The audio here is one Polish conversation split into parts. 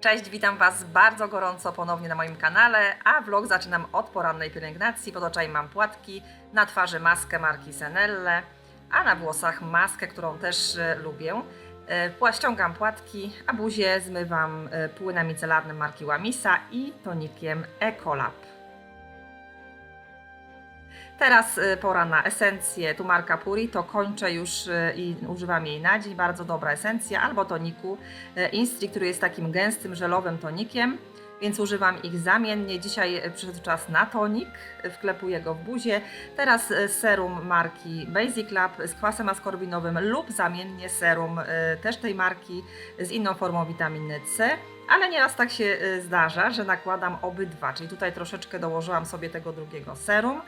Cześć, witam Was bardzo gorąco ponownie na moim kanale, a vlog zaczynam od porannej pielęgnacji. Pod oczami mam płatki, na twarzy maskę marki Senelle, a na włosach maskę, którą też e, lubię. E, Ściągam płatki, a buzię zmywam e, płynem micelarnym marki Łamisa i tonikiem Ecolab. Teraz y, pora na esencję, tu marka Purito, kończę już y, i używam jej na dzień, bardzo dobra esencja, albo toniku y, Instri, który jest takim gęstym, żelowym tonikiem, więc używam ich zamiennie. Dzisiaj przyszedł czas na tonik, wklepuję go w buzię. Teraz serum marki Basic Lab z kwasem askorbinowym lub zamiennie serum też tej marki z inną formą witaminy C. Ale nieraz tak się zdarza, że nakładam obydwa, czyli tutaj troszeczkę dołożyłam sobie tego drugiego serum.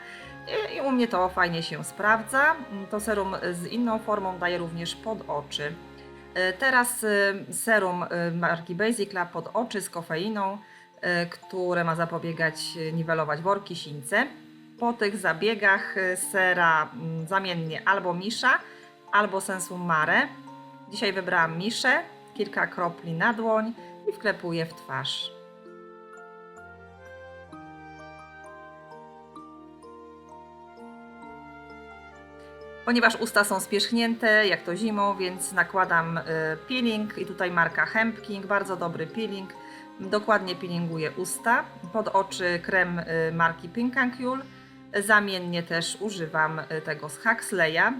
I- u mnie to fajnie się sprawdza. To serum z inną formą daje również pod oczy. E, Teraz e, serum e, marki Basic Lab pod oczy z kofeiną, które ma zapobiegać niwelować worki, sińce. Po tych zabiegach sera mm, zamiennie albo Misza, albo Sensum Mare. Dzisiaj wybrałam Miszę, kilka kropli na dłoń i wklepuję w twarz. Ponieważ usta są spierzchnięte, jak to zimą, więc nakładam y, peeling i tutaj marka Hemp King, bardzo dobry peeling. Dokładnie peelinguję usta. Pod oczy krem y, marki Pink and Cool. Zamiennie też używam y, tego z Huxleya.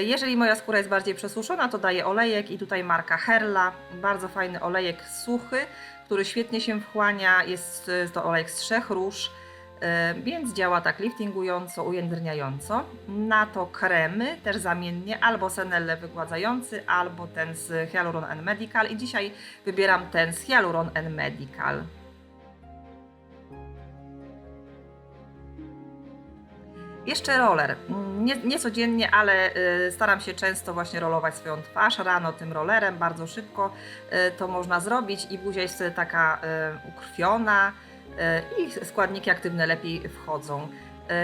Jeżeli moja skóra jest bardziej przesuszona, to daję olejek i tutaj marka Herla. Bardzo fajny olejek suchy, który świetnie się wchłania. Jest to olejek z trzech róż. E, więc działa tak liftingująco, ujędrniająco. Na to kremy też zamiennie, albo Senelle wygładzający, albo ten z Hyaluron and Medical i dzisiaj wybieram ten z Hyaluron and Medical. Jeszcze roller. Mm, Nie, nie codziennie, ale y, staram się często właśnie rolować swoją twarz rano tym rollerem, bardzo szybko y, to można zrobić i buzia jest taka y, ukrwiona, i składniki aktywne lepiej wchodzą.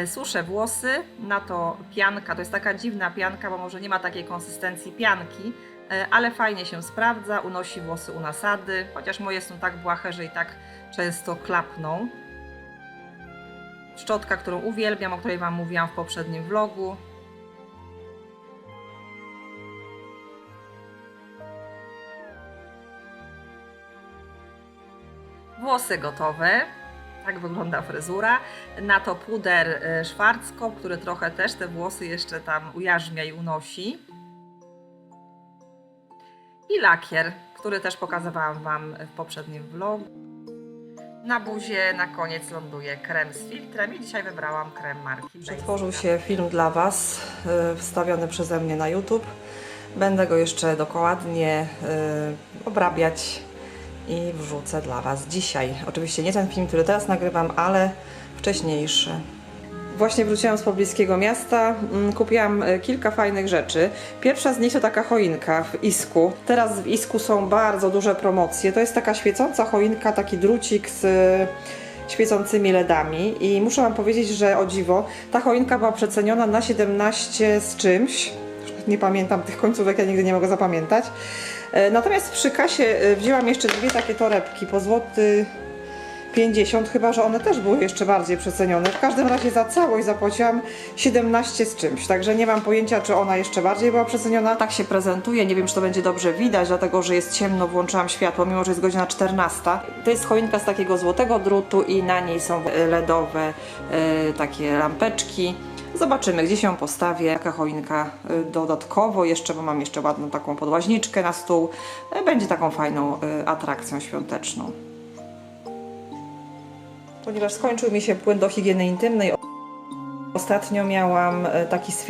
Y, Suszę włosy, na to pianka, to jest taka dziwna pianka, bo może nie ma takiej konsystencji pianki, y, ale fajnie się sprawdza, unosi włosy u nasady, chociaż moje są tak błahe, że i tak często klapną. Szczotka, którą uwielbiam, o której Wam mówiłam w poprzednim vlogu. Włosy gotowe. Tak wygląda fryzura. Na to puder y, Schwarzkopf, który trochę też te włosy jeszcze tam ujarzmia i unosi. I lakier, który też pokazywałam Wam w poprzednim vlogu. Na buzie na koniec ląduje krem z filtrem i dzisiaj wybrałam krem marki Przetworzył się film dla Was, y, wstawiony przeze mnie na YouTube. Będę go jeszcze dokładnie y, obrabiać i wrzucę dla Was dzisiaj. Oczywiście nie ten film, który teraz nagrywam, ale wcześniejszy. Właśnie wróciłam z pobliskiego miasta, mm, kupiłam y, kilka fajnych rzeczy. Pierwsza z nich to taka choinka w Isku. Teraz w Isku są bardzo duże promocje. To jest taka świecąca choinka, taki drucik z y, świecącymi LEDami i muszę Wam powiedzieć, że o dziwo, ta choinka była przeceniona na 17 z czymś. Nie pamiętam tych końcówek, ja nigdy nie mogę zapamiętać. E, Natomiast przy kasie e, wzięłam jeszcze dwie takie torebki po złoty 50, chyba że one też były jeszcze bardziej przecenione. W każdym razie za całość zapłaciłam 17 z czymś, także nie mam pojęcia, czy ona jeszcze bardziej była przeceniona. Tak się prezentuje, nie wiem, czy to będzie dobrze widać, dlatego że jest ciemno, włączyłam światło, mimo że jest godzina 14. To jest choinka z takiego złotego drutu i na niej są LEDowe e, takie lampeczki. Zobaczymy, gdzie się postawię, jaka choinka y, dodatkowo jeszcze, bo mam jeszcze ładną taką podłaźniczkę na stół. Y, Będzie taką fajną y, atrakcją świąteczną. Ponieważ skończył mi się płyn do higieny intymnej, Ostatnio miałam e, taki z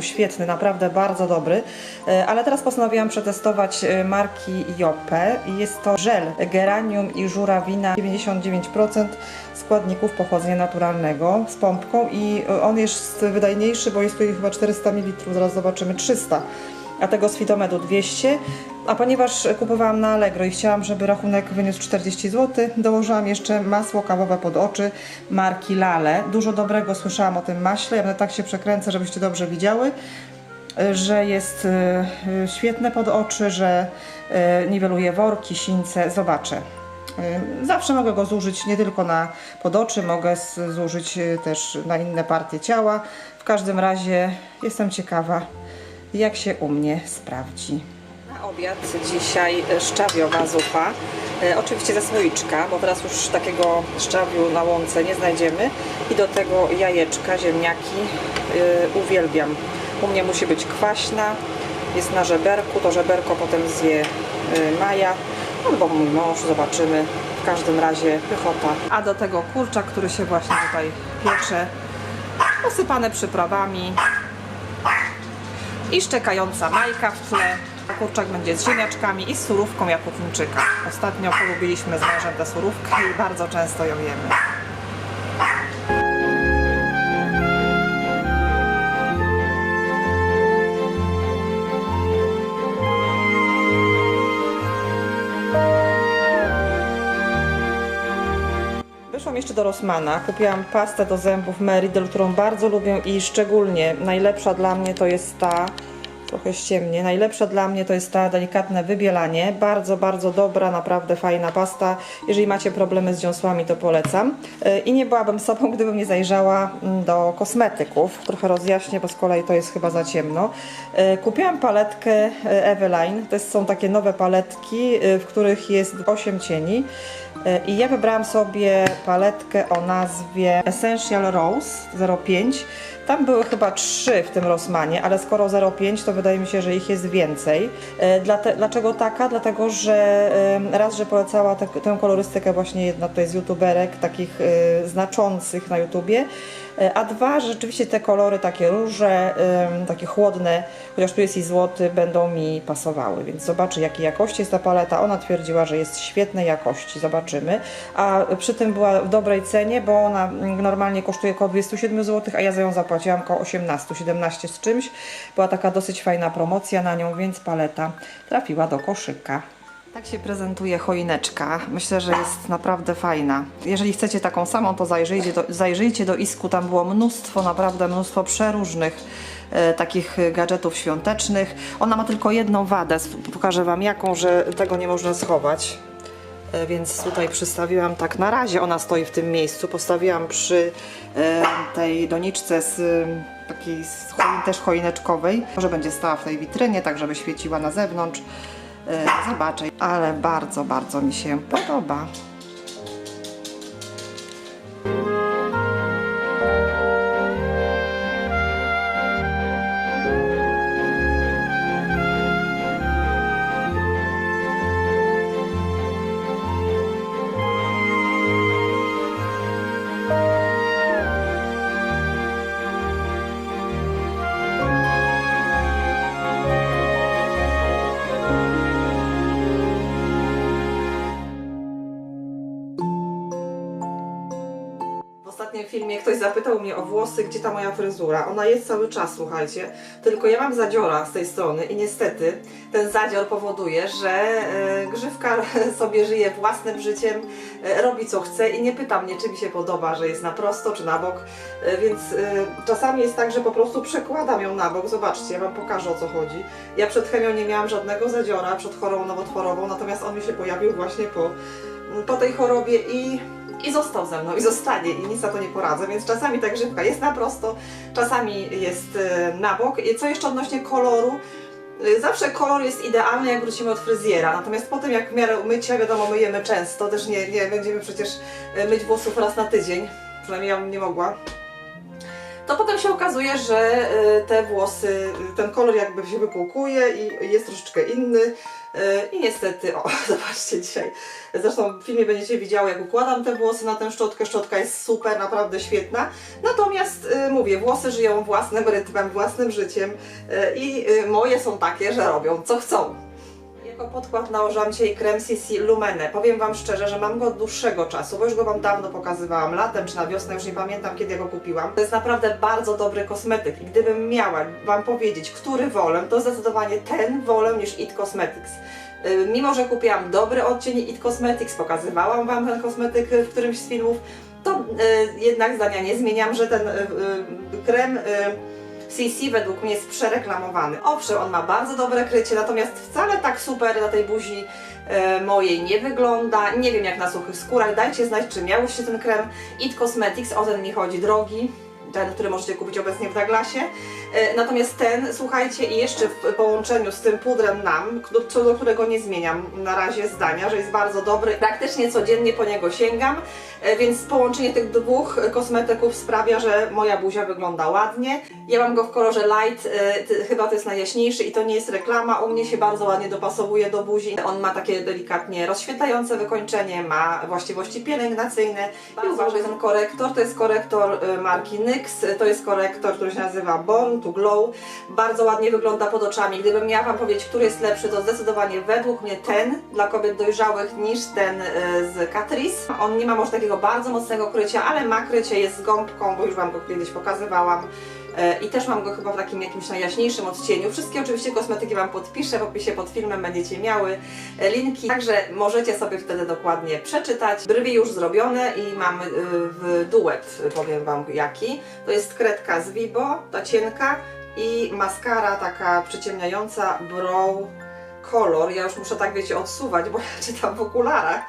świetny, naprawdę bardzo dobry, E, ale teraz postanowiłam przetestować e, marki Jope. Jest to żel geranium i żurawina, 99% składników pochodzenia naturalnego z pompką i on jest wydajniejszy, bo jest tutaj chyba 400 ml, zaraz zobaczymy 300 a tego z Fitomedu 200. A ponieważ kupowałam na Allegro i chciałam, żeby rachunek wyniósł 40 zł, dołożyłam jeszcze masło kawowe pod oczy marki Lale. Dużo dobrego słyszałam o tym maśle, ja tak się przekręcę, żebyście dobrze widziały. że jest y, y, świetne pod oczy, że y, niweluje worki, sińce. Zobaczę. Zawsze mogę go zużyć nie tylko na pod oczy, mogę zużyć też na inne partie ciała. W każdym razie jestem ciekawa, jak się u mnie sprawdzi. Na obiad dzisiaj szczawiowa zupa. E, oczywiście ze słoiczka, bo teraz już takiego szczawiu na łące nie znajdziemy. I do tego jajeczka, ziemniaki. E, uwielbiam. U mnie musi być kwaśna. Jest na żeberku. To żeberko potem zje e, Maja albo mój mąż. Zobaczymy. W każdym razie pychota. A do tego kurczak, który się właśnie tutaj piecze. Posypane przyprawami i szczekająca majka w tle. Kurczak będzie z ziemniaczkami i z surówką jak u Chińczyka. Ostatnio polubiliśmy z mężem tę surówkę i bardzo często ją jemy. Do Rossmana, kupiłam pastę do zębów Meridel, którą bardzo lubię i szczególnie najlepsza dla mnie to jest ta, trochę ściemnie, najlepsza dla mnie to jest ta delikatne wybielanie, bardzo, bardzo dobra, naprawdę fajna pasta, jeżeli macie problemy z dziąsłami to polecam. Yy, i nie byłabym sobą, gdybym nie zajrzała mm, do kosmetyków, trochę rozjaśnię, bo z kolei to jest chyba za ciemno. Yy, Kupiłam paletkę yy, Eveline, to są takie nowe paletki, w których jest 8 cieni i ja wybrałam sobie paletkę o nazwie Essential Rose 05. Tam były chyba trzy w tym Rossmanie, ale skoro 0,5 to wydaje mi się, że ich jest więcej. E, dlaczego taka? Dlatego, że raz, że polecała tę kolorystykę właśnie jedna tutaj z youtuberek, takich e, znaczących na YouTubie, E, a dwa, że rzeczywiście te kolory takie róże, takie chłodne, chociaż tu jest i złoty, będą mi pasowały, więc zobaczę jakiej jakości jest ta paleta. Ona twierdziła, że jest świetnej jakości, zobaczymy. A przy tym była w dobrej cenie, bo ona mm, normalnie kosztuje około 27 zł, a ja za ją zapłaciłam około 18, 17 z czymś. Była taka dosyć fajna promocja na nią, więc paleta trafiła do koszyka. Tak się prezentuje choineczka. Myślę, że jest naprawdę fajna. Jeżeli chcecie taką samą, to zajrzyjcie do, zajrzyjcie do Isku. Tam było mnóstwo, naprawdę mnóstwo przeróżnych e, takich gadżetów świątecznych. Ona ma tylko jedną wadę. Pokażę Wam jaką, że tego nie można schować. E, Więc tutaj przystawiłam tak na razie, ona stoi w tym miejscu. Postawiłam przy e, tej doniczce z takiej z też choineczkowej. Może będzie stała w tej witrynie, tak żeby świeciła na zewnątrz. E, Zobaczę, ale bardzo, bardzo mi się podoba. Filmie ktoś zapytał mnie o włosy, gdzie ta moja fryzura. Ona jest cały czas, słuchajcie. Tylko ja mam zadziora z tej strony i niestety ten zadzior powoduje, że e, grzywka sobie żyje własnym życiem, e, robi co chce i nie pyta mnie, czy mi się podoba, że jest na prosto czy na bok. E, więc czasami jest tak, że po prostu przekładam ją na bok. Zobaczcie, ja Wam pokażę o co chodzi. Ja przed chemią nie miałam żadnego zadziora, przed chorobą nowotworową, natomiast on mi się pojawił właśnie po, po tej chorobie i i został ze mną i zostanie i nic na to nie poradzę, więc czasami ta grzybka jest na prosto, czasami jest e, na bok. I co jeszcze odnośnie koloru, e, zawsze kolor jest idealny jak wrócimy od fryzjera, natomiast potem jak w miarę mycia, wiadomo myjemy często, też nie, nie będziemy przecież e, myć włosów raz na tydzień, przynajmniej ja bym nie mogła. To potem się okazuje, że e, te włosy, e, ten kolor jakby się wypłukuje i jest troszeczkę inny. E, I niestety, o, zobaczcie dzisiaj. Zresztą w filmie będziecie widziały, jak układam te włosy na tę szczotkę. Szczotka jest super, naprawdę świetna. Natomiast y, mówię, włosy żyją własnym rytmem, własnym życiem y, i y, moje są takie, że robią co chcą. Jako podkład nałożyłam dzisiaj krem CC Lumene. Powiem Wam szczerze, że mam go od dłuższego czasu, bo już go Wam dawno pokazywałam, latem czy na wiosnę, już nie pamiętam kiedy go kupiłam. To jest naprawdę bardzo dobry kosmetyk i gdybym miała Wam powiedzieć, który wolę, to zdecydowanie ten wolę niż It Cosmetics. Y, Mimo, że kupiłam dobry odcień It Cosmetics, pokazywałam Wam ten kosmetyk w którymś z filmów, to y, jednak zdania nie zmieniam, że ten y, krem CC według mnie jest przereklamowany. Owszem, on ma bardzo dobre krycie, natomiast wcale tak super na tej buzi e, mojej nie wygląda. Nie wiem jak na suchych skórach. Dajcie znać, czy miałyście ten krem. It Cosmetics, o ten mi chodzi drogi. Ten, który możecie kupić obecnie w Douglasie. E, Natomiast ten, słuchajcie, i jeszcze w połączeniu z tym pudrem NAM, co do którego nie zmieniam na razie zdania, że jest bardzo dobry. Praktycznie codziennie po niego sięgam, e, więc połączenie tych dwóch kosmetyków sprawia, że moja buzia wygląda ładnie. Ja mam go w kolorze light, e, chyba to jest najjaśniejszy i to nie jest reklama, u mnie się bardzo ładnie dopasowuje do buzi. On ma takie delikatnie rozświetlające wykończenie, ma właściwości pielęgnacyjne. I uważaj, ten korektor to jest korektor marki NYX, to jest korektor, który się nazywa Born to Glow. Bardzo ładnie wygląda pod oczami. Gdybym miała Wam powiedzieć, który jest lepszy, to zdecydowanie według mnie ten dla kobiet dojrzałych niż ten e, z Catrice. On nie ma może takiego bardzo mocnego krycia, ale ma krycie, jest z gąbką, bo już Wam go kiedyś pokazywałam. E, I też mam go chyba w takim jakimś najjaśniejszym odcieniu. Wszystkie oczywiście kosmetyki Wam podpiszę w opisie pod filmem, będziecie miały e, linki, także możecie sobie wtedy dokładnie przeczytać. Brwi już zrobione i mam e, w duet, powiem Wam jaki. To jest kredka z Vibo, ta cienka i maskara taka przyciemniająca brow color. Ja już muszę tak wiecie odsuwać, bo ja czytam w okularach.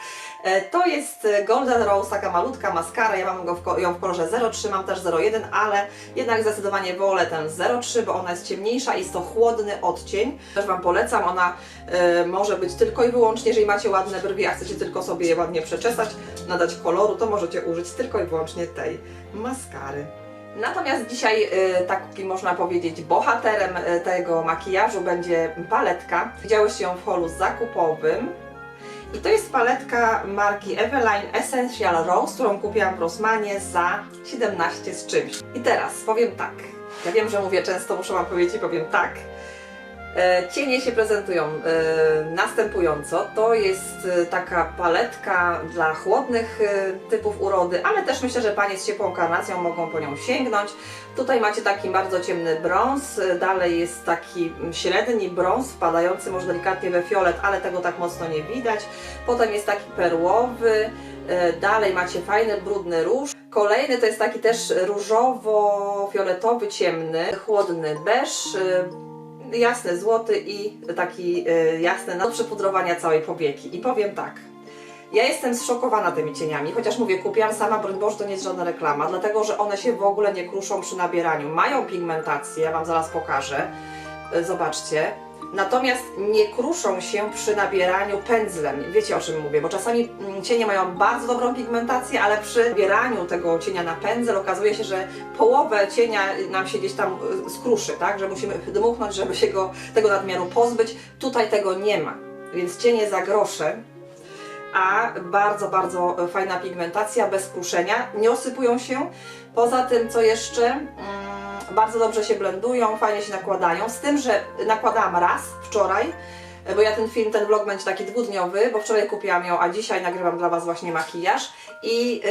E, To jest e, Golden Rose, taka malutka maskara. Ja mam go w, ją w kolorze 03, mam też 01, ale jednak zdecydowanie wolę ten 03, bo ona jest ciemniejsza i jest to chłodny odcień. Też Wam polecam, ona e, może być tylko i wyłącznie, jeżeli macie ładne brwi, a chcecie tylko sobie je ładnie przeczesać, nadać koloru, to możecie użyć tylko i wyłącznie tej maskary. Natomiast dzisiaj y, taki można powiedzieć bohaterem y, tego makijażu będzie paletka. Widziałyście ją w holu zakupowym. I to jest paletka marki Eveline Essential Rose, którą kupiłam w Rossmanie za 17 z czymś. I teraz powiem tak. Ja wiem, że mówię często, muszę Wam powiedzieć i powiem tak. E, Cienie się prezentują e, następująco. To jest e, taka paletka dla chłodnych typów urody, ale też myślę, że panie z ciepłą karnacją mogą po nią sięgnąć. Tutaj macie taki bardzo ciemny brąz, dalej jest taki średni brąz wpadający może delikatnie we fiolet, ale tego tak mocno nie widać. Potem jest taki perłowy, dalej macie fajny brudny róż. Kolejny to jest taki też różowo-fioletowy, ciemny, chłodny beż, jasny złoty i taki e, jasny do przypudrowania całej powieki. I powiem tak, ja jestem zszokowana tymi cieniami, chociaż mówię, kupiłam sama, broń Boże, to nie jest żadna reklama, dlatego, że one się w ogóle nie kruszą przy nabieraniu. Mają pigmentację, ja Wam zaraz pokażę, E, zobaczcie. Natomiast nie kruszą się przy nabieraniu pędzlem. Wiecie o czym mówię, bo czasami mm, cienie mają bardzo dobrą pigmentację, ale przy nabieraniu tego cienia na pędzel okazuje się, że połowę cienia nam się gdzieś tam y, skruszy, tak? Że musimy dmuchnąć, żeby się go, tego nadmiaru pozbyć. Tutaj tego nie ma, więc cienie za grosze a bardzo, bardzo fajna pigmentacja, bez kruszenia, nie osypują się. Poza tym, co jeszcze, mm, bardzo dobrze się blendują, fajnie się nakładają, z tym, że nakładałam raz wczoraj, bo ja ten film, ten vlog będzie taki dwudniowy, bo wczoraj kupiłam ją, a dzisiaj nagrywam dla Was właśnie makijaż. I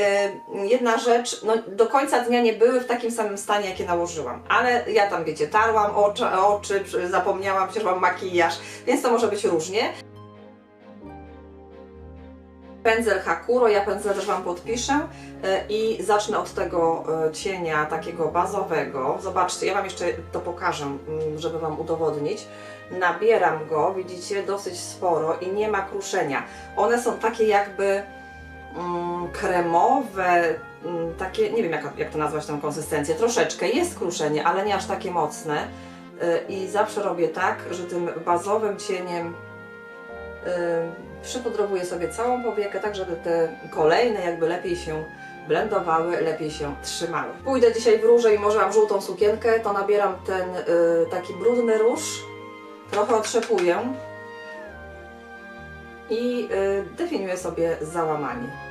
y, jedna rzecz, no do końca dnia nie były w takim samym stanie, jakie nałożyłam. Ale ja tam, wiecie, tarłam oczy, oczy zapomniałam, przecież mam makijaż, więc to może być różnie. Pędzel Hakuro, ja pędzel też Wam podpiszę e, i zacznę od tego e, cienia takiego bazowego. Zobaczcie, ja Wam jeszcze to pokażę, mm, żeby Wam udowodnić. Nabieram go, widzicie, dosyć sporo i nie ma kruszenia. One są takie jakby mm, kremowe, mm, takie, nie wiem jak, jak to nazwać tę konsystencję, troszeczkę jest kruszenie, ale nie aż takie mocne. E, I zawsze robię tak, że tym bazowym cieniem przypudrowuję sobie całą powiekę, tak żeby te kolejne jakby lepiej się blendowały, lepiej się trzymały. Pójdę dzisiaj w róże i może mam żółtą sukienkę, to nabieram ten y, taki brudny róż, trochę otrzepuję i y, definiuję sobie załamanie.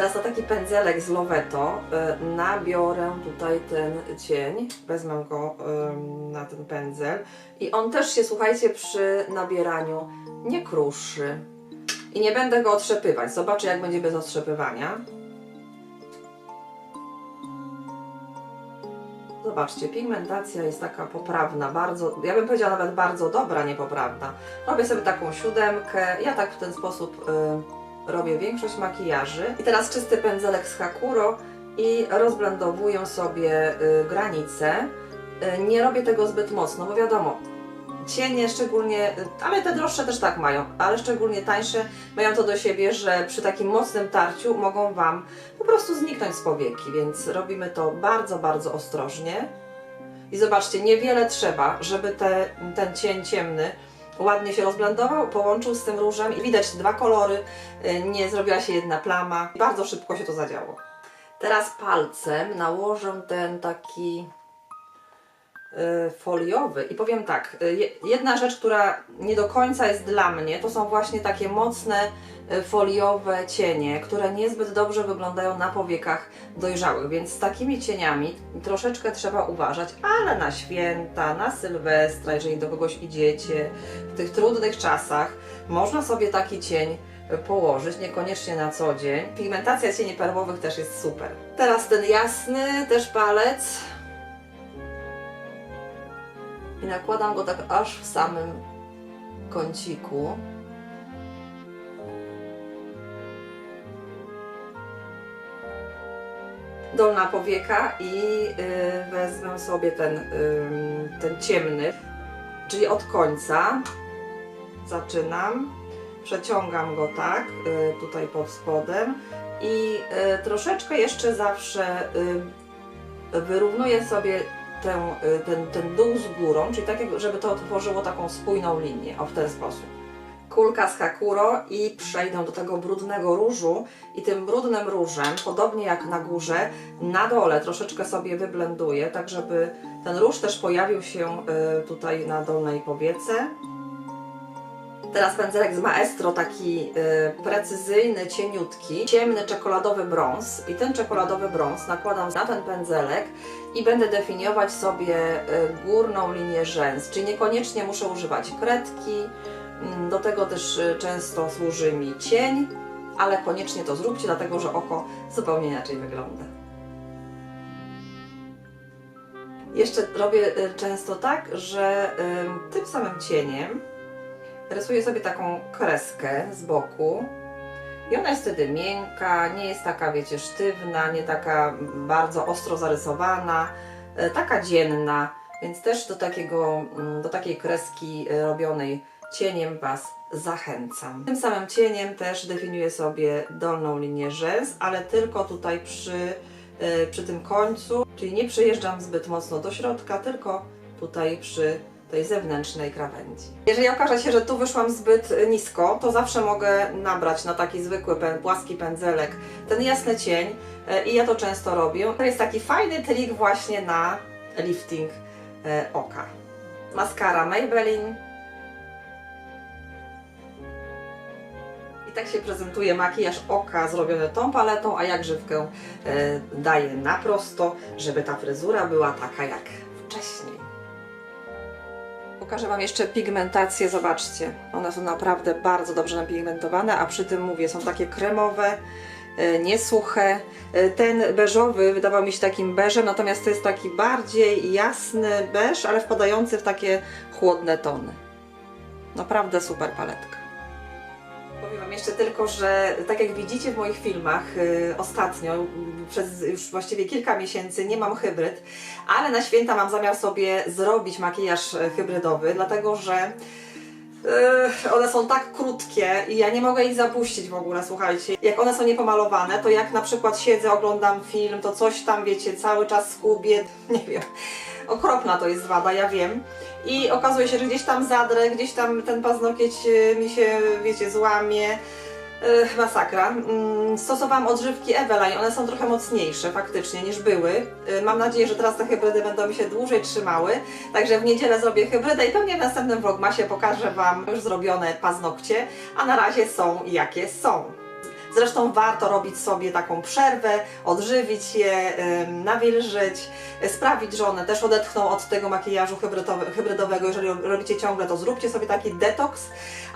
Teraz na taki pędzelek z Loveto y, nabiorę tutaj ten cień, wezmę go na ten pędzel i on też się, słuchajcie, przy nabieraniu nie kruszy. I nie będę go otrzepywać. Zobaczę, jak będzie bez otrzepywania. Zobaczcie, pigmentacja jest taka poprawna, bardzo, ja bym powiedziała nawet bardzo dobra, niepoprawna. Robię sobie taką siódemkę, ja tak w ten sposób y, robię większość makijaży. I teraz czysty pędzelek z Hakuro i rozblendowuję sobie y, granice. Y, Nie robię tego zbyt mocno, bo wiadomo, cienie szczególnie, y, ale te droższe też tak mają, ale szczególnie tańsze mają to do siebie, że przy takim mocnym tarciu mogą Wam po prostu zniknąć z powieki, więc robimy to bardzo, bardzo ostrożnie. I zobaczcie, niewiele trzeba, żeby te, ten cień ciemny ładnie się rozblendował, połączył z tym różem i widać dwa kolory, y, nie zrobiła się jedna plama. Bardzo szybko się to zadziało. Teraz palcem nałożę ten taki y, foliowy i powiem tak, y, je- jedna rzecz, która nie do końca jest dla mnie, to są właśnie takie mocne foliowe cienie, które niezbyt dobrze wyglądają na powiekach dojrzałych, więc z takimi cieniami troszeczkę trzeba uważać, ale na święta, na Sylwestra, jeżeli do kogoś idziecie, w tych trudnych czasach, można sobie taki cień położyć, niekoniecznie na co dzień. Pigmentacja cieni perłowych też jest super. Teraz ten jasny też palec i nakładam go tak aż w samym kąciku. Dolna powieka i y, wezmę sobie ten, ym, ten ciemny, czyli od końca zaczynam, przeciągam go tak, y, tutaj pod spodem. I y, troszeczkę jeszcze zawsze y, wyrównuję sobie y, ten, ten dół z górą, czyli tak, żeby to tworzyło taką spójną linię, o w ten sposób. Kulka z Hakuro i przejdę do tego brudnego różu. I tym brudnym różem, podobnie jak na górze, na dole troszeczkę sobie wyblenduję, tak żeby ten róż też pojawił się y, tutaj na dolnej powiece. Teraz pędzelek z Maestro, taki y, precyzyjny, cieniutki, ciemny czekoladowy brąz. I ten czekoladowy brąz nakładam na ten pędzelek i będę definiować sobie y, górną linię rzęs, czyli niekoniecznie muszę używać kredki, do tego też y, często służy mi cień, ale koniecznie to zróbcie, dlatego że oko zupełnie inaczej wygląda. Jeszcze robię y, często tak, że tym samym cieniem rysuję sobie taką kreskę z boku i ona jest wtedy miękka, nie jest taka, wiecie, sztywna, nie taka bardzo ostro zarysowana, y, taka dzienna, więc też do, takiego, mm, do takiej kreski robionej cieniem Was zachęcam. Tym samym cieniem też definiuję sobie dolną linię rzęs, ale tylko tutaj przy, y, przy tym końcu, czyli nie przyjeżdżam zbyt mocno do środka, tylko tutaj przy tej zewnętrznej krawędzi. Jeżeli okaże się, że tu wyszłam zbyt nisko, to zawsze mogę nabrać na taki zwykły płaski pędzelek ten jasny cień y, i ja to często robię. To jest taki fajny trik właśnie na lifting y, oka. Maskara Maybelline I tak się prezentuje makijaż oka zrobiony tą paletą, a jak grzywkę e, daję na prosto, żeby ta fryzura była taka jak wcześniej. Pokażę Wam jeszcze pigmentację, zobaczcie. One są naprawdę bardzo dobrze napigmentowane, a przy tym mówię, są takie kremowe, e, niesuche. E, Ten beżowy wydawał mi się takim beżem, natomiast to jest taki bardziej jasny beż, ale wpadający w takie chłodne tony. Naprawdę super paletka. Powiem Wam jeszcze tylko, że tak jak widzicie w moich filmach y, ostatnio, przez już właściwie kilka miesięcy nie mam hybryd, ale na święta mam zamiar sobie zrobić makijaż y, hybrydowy, dlatego że y, one są tak krótkie i ja nie mogę ich zapuścić w ogóle, słuchajcie. Jak one są niepomalowane, to jak na przykład siedzę, oglądam film, to coś tam, wiecie, cały czas skubię, nie wiem. Okropna to jest wada, ja wiem. I okazuje się, że gdzieś tam zadrę, gdzieś tam ten paznokieć y, mi się, wiecie, złamie. Yy, masakra. Mm, Stosowałam odżywki Eveline, one są trochę mocniejsze faktycznie niż były. Yy, Mam nadzieję, że teraz te hybrydy będą mi się dłużej trzymały. Także w niedzielę zrobię hybrydę i pewnie w następnym vlogmasie pokażę Wam już zrobione paznokcie, a na razie są jakie są. Zresztą warto robić sobie taką przerwę, odżywić je, nawilżyć, sprawić, że one też odetchną od tego makijażu hybrydowe- hybrydowego. Jeżeli robicie ciągle, to zróbcie sobie taki detoks,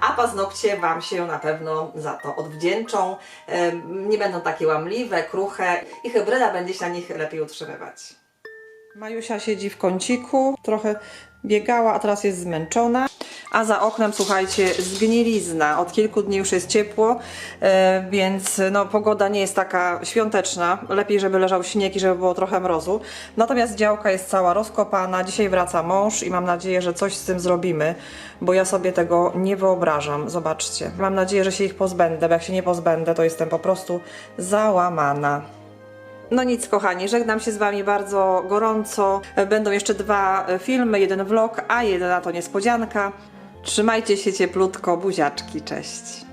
a paznokcie Wam się na pewno za to odwdzięczą. Nie będą takie łamliwe, kruche i hybryda będzie się na nich lepiej utrzymywać. Majusia siedzi w kąciku, trochę biegała, a teraz jest zmęczona. A za oknem, słuchajcie, zgnilizna. Od kilku dni już jest ciepło, e, więc no, pogoda nie jest taka świąteczna. Lepiej, żeby leżał śnieg i żeby było trochę mrozu. Natomiast działka jest cała rozkopana. Dzisiaj wraca mąż i mam nadzieję, że coś z tym zrobimy, bo ja sobie tego nie wyobrażam. Zobaczcie. Mam nadzieję, że się ich pozbędę, bo jak się nie pozbędę, to jestem po prostu załamana. No nic, kochani, żegnam się z Wami bardzo gorąco. Będą jeszcze dwa filmy, jeden vlog, a jedna to niespodzianka. Trzymajcie się cieplutko, buziaczki, cześć.